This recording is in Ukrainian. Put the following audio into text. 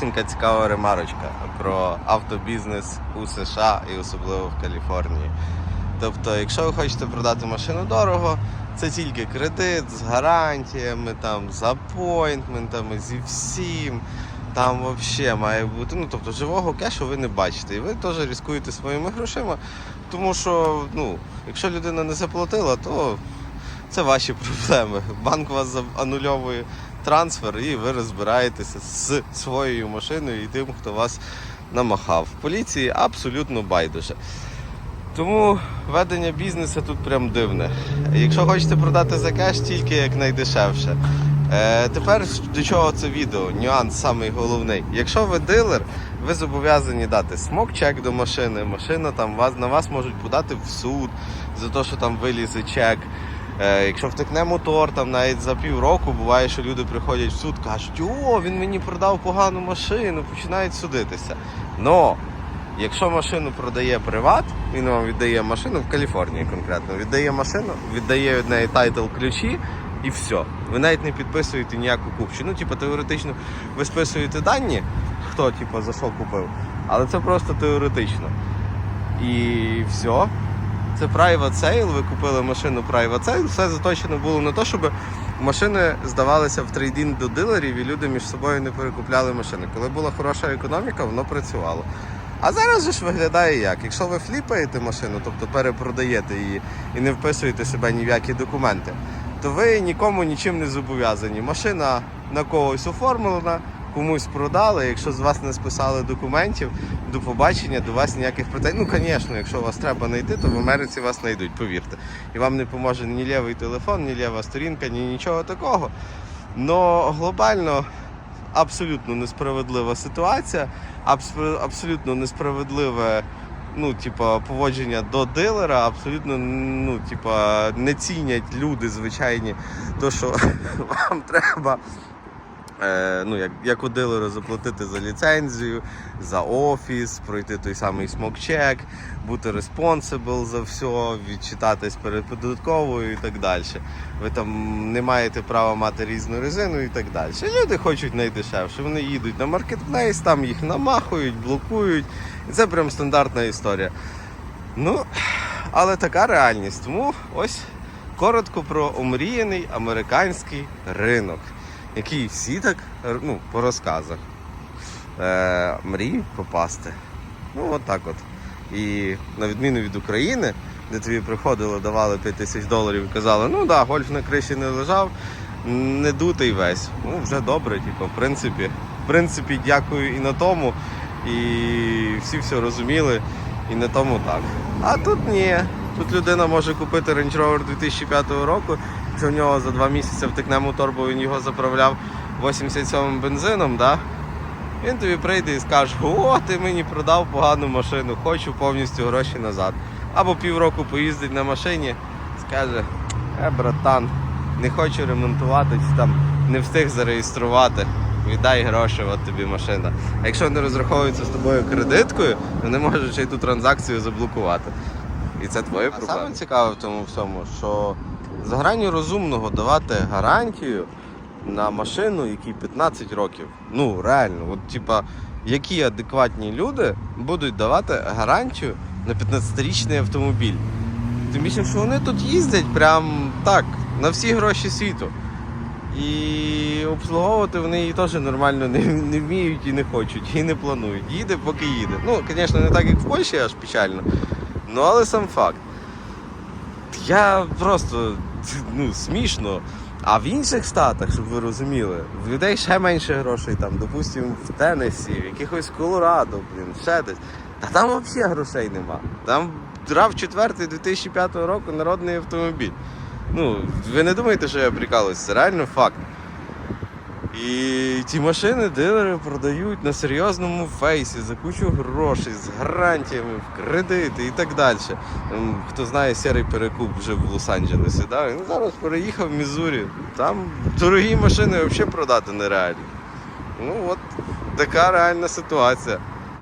малесенька цікава ремарочка про автобізнес у США і особливо в Каліфорнії. Тобто, якщо ви хочете продати машину дорого, це тільки кредит з гарантіями, там, з апойнтментами, зі всім. Там взагалі має бути. Ну, тобто живого кешу ви не бачите. І ви теж ризикуєте своїми грошима. Тому що, ну, якщо людина не заплатила, то це ваші проблеми. Банк вас анульовує трансфер і ви розбираєтеся з своєю машиною і тим, хто вас намахав. Поліції абсолютно байдуже. Тому ведення бізнесу тут прям дивне. Якщо хочете продати за кеш, тільки як найдешевше. Е, тепер до чого це відео? Нюанс самий головний. Якщо ви дилер, ви зобов'язані дати смок-чек до машини. Машина там вас на вас можуть подати в суд за те, що там вилізе чек. Е, якщо втекне мотор, там навіть за півроку буває, що люди приходять в суд, кажуть, о, він мені продав погану машину, починають судитися. Но Якщо машину продає приват, він вам віддає машину в Каліфорнії конкретно. Віддає машину, віддає від неї тайтл ключі і все. Ви навіть не підписуєте ніяку купчу. Ну, типу, теоретично ви списуєте дані, хто типу, за що купив. Але це просто теоретично. І все. Це private sale, ви купили машину private sale, все заточено було на те, щоб машини здавалися в трейдинг до дилерів і люди між собою не перекупляли машини. Коли була хороша економіка, воно працювало. А зараз же ж виглядає як? Якщо ви фліпаєте машину, тобто перепродаєте її і не вписуєте себе ні в які документи, то ви нікому нічим не зобов'язані. Машина на когось оформлена, комусь продали. Якщо з вас не списали документів, до побачення, до вас ніяких претензій. Ну, звісно, якщо вас треба знайти, то в Америці вас знайдуть, повірте. І вам не поможе ні лівий телефон, ні ліва сторінка, ні нічого такого. Но глобально абсолютно несправедлива ситуація, абсолютно несправедливе. Ну, типа, поводження до дилера, абсолютно ну, типа, не цінять люди звичайні, то що вам треба е, ну, як, як у дилера заплатити за ліцензію, за офіс, пройти той самий смок-чек, бути responsible за все, відчитатись перед податковою і так далі. Ви там не маєте права мати різну резину і так далі. Люди хочуть найдешевше. Вони їдуть на маркетплейс, там їх намахують, блокують. І це прям стандартна історія. Ну, але така реальність. Тому ось коротко про омріяний американський ринок, який всі так ну, по розказах е, мріють попасти. Ну, от так от. І на відміну від України, де тобі приходили, давали 5 тисяч доларів і казали, ну да, гольф на криші не лежав, не дутий весь. Ну, вже добре, типу, в принципі. В принципі, дякую і на тому. І всі все розуміли, і на тому так. А тут ні. Тут людина може купити Range Rover 2005 року, якщо в нього за два місяці втекне мотор, бо він його заправляв 87 бензином, да? він тобі прийде і скаже, о, ти мені продав погану машину, хочу повністю гроші назад. Або півроку поїздить на машині, скаже, е, братан, не хочу ремонтувати, там не встиг зареєструвати. Віддай гроші, от тобі машина. А якщо не розраховуються з тобою кредиткою, вони можуть ще й ту транзакцію заблокувати. І це твоє проблема. Саме цікаве в тому всьому, що за гранню розумного давати гарантію на машину, якій 15 років. Ну, реально, от типа, які адекватні люди будуть давати гарантію на 15-річний автомобіль. Тим більше, що вони тут їздять прям так, на всі гроші світу. І обслуговувати вони її теж нормально не, не вміють і не хочуть, і не планують. Їде, поки їде. Ну, звісно, не так, як в Польщі, аж печально. Ну, але сам факт. Я просто ну, смішно. А в інших штатах, щоб ви розуміли, в людей ще менше грошей, там, допустимо, в Теннессі, в якихось Колорадо, блін, ще десь. Та там взагалі грошей нема. Там драв 4 2005 року народний автомобіль. Ну, ви не думаєте, що я прикалуюсь, це реально факт. І ті машини дилери продають на серйозному фейсі за кучу грошей, з гарантіями, в кредити і так далі. Ем, Хто знає, серий перекуп вже в Лос-Анджелесі. Да? Він зараз переїхав в Мізурі. Там дорогі машини взагалі продати нереально. Ну от така реальна ситуація.